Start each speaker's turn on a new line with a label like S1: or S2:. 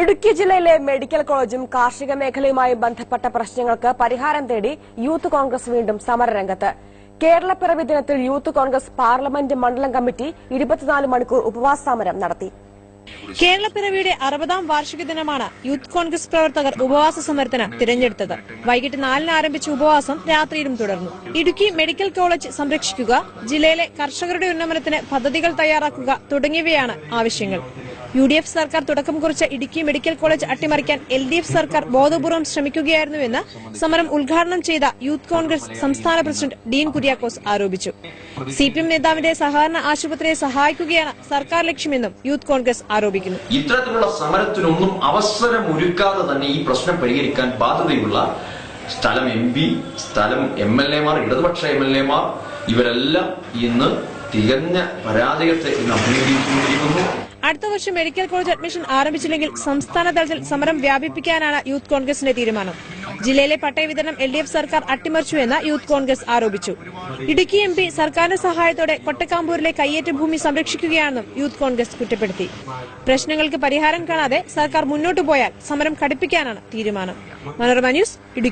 S1: ഇടുക്കി ജില്ലയിലെ മെഡിക്കൽ കോളേജും കാർഷിക മേഖലയുമായി ബന്ധപ്പെട്ട പ്രശ്നങ്ങൾക്ക് പരിഹാരം തേടി യൂത്ത് കോൺഗ്രസ് വീണ്ടും സമരരംഗത്ത്. കേരളപ്പിറവി ദിനത്തിൽ യൂത്ത് കോൺഗ്രസ് പാർലമെന്റ് മണ്ഡലം കമ്മിറ്റി ഇരുപത്തിനാല് മണിക്കൂർ ഉപവാസ സമരം നടത്തി.
S2: കേരളപ്പിറവിയുടെ അറുപതാം വാർഷിക ദിനമാണ് യൂത്ത് കോൺഗ്രസ് പ്രവർത്തകർ ഉപവാസ സമരത്തിന് തിരഞ്ഞെടുത്തത്. വൈകിട്ട് നാലിന് ആരംഭിച്ച ഉപവാസം രാത്രിയിലും തുടർന്നു. ഇടുക്കി മെഡിക്കൽ കോളേജ് സംരക്ഷിക്കുക ജില്ലയിലെ കർഷകരുടെ ഉന്നമനത്തിന് പദ്ധതികൾ തയ്യാറാക്കുക തുടങ്ങിയവയാണ് ആവശ്യങ്ങൾ. യു ഡി എഫ് സർക്കാർ തുടക്കം കുറിച്ച ഇടുക്കി മെഡിക്കൽ കോളേജ് അട്ടിമറിക്കാൻ എൽ ഡി എഫ് സർക്കാർ ബോധപൂർവം ശ്രമിക്കുകയായിരുന്നുവെന്ന് സമരം ഉദ്ഘാടനം ചെയ്ത യൂത്ത് കോൺഗ്രസ് സംസ്ഥാന പ്രസിഡന്റ് ഡീൻ കുര്യാക്കോസ് ആരോപിച്ചു. സി പി എം നേതാവിന്റെ സഹകരണ ആശുപത്രിയെ സഹായിക്കുകയാണ് സർക്കാർ ലക്ഷ്യമെന്നും യൂത്ത് കോൺഗ്രസ് ആരോപിക്കുന്നു.
S3: ഇത്തരത്തിലുള്ള സമരത്തിനൊന്നും അവസരമൊരുക്കാതെ തന്നെ ഈ പ്രശ്നം പരിഹരിക്കാൻ ബാധ്യതയുള്ള സ്ഥലം എം പി സ്ഥലം എം എൽ എമാർ ഇടതുപക്ഷ എം എൽ എമാർ ഇവരെല്ലാം ഇന്ന് തികഞ്ഞ പരാജയത്തെ ഇന്ന് അഭിമുഖീകരിച്ചുകൊണ്ടിരിക്കുന്നു.
S2: അടുത്ത വർഷം മെഡിക്കൽ കോളേജ് അഡ്മിഷൻ ആരംഭിച്ചില്ലെങ്കിൽ സംസ്ഥാന തലത്തിൽ സമരം വ്യാപിപ്പിക്കാനാണ് യൂത്ത് കോൺഗ്രസിന്റെ തീരുമാനം. ജില്ലയിലെ പട്ടയ വിതരണം എൽ ഡി എഫ് സർക്കാർ അട്ടിമറിച്ചുവെന്ന് യൂത്ത് കോൺഗ്രസ് ആരോപിച്ചു. ഇടുക്കി എം പി സർക്കാരിന്റെ സഹായത്തോടെ കൊട്ടക്കാമ്പൂരിലെ കയ്യേറ്റ ഭൂമി സംരക്ഷിക്കുകയാണെന്നും യൂത്ത് കോൺഗ്രസ് കുറ്റപ്പെടുത്തി. പ്രശ്നങ്ങൾക്ക് പരിഹാരം കാണാതെ സർക്കാർ മുന്നോട്ടു പോയാൽ സമരം കടുപ്പിക്കാനാണ് തീരുമാനം. മനോരമ ന്യൂസ് ഇടുക്കി.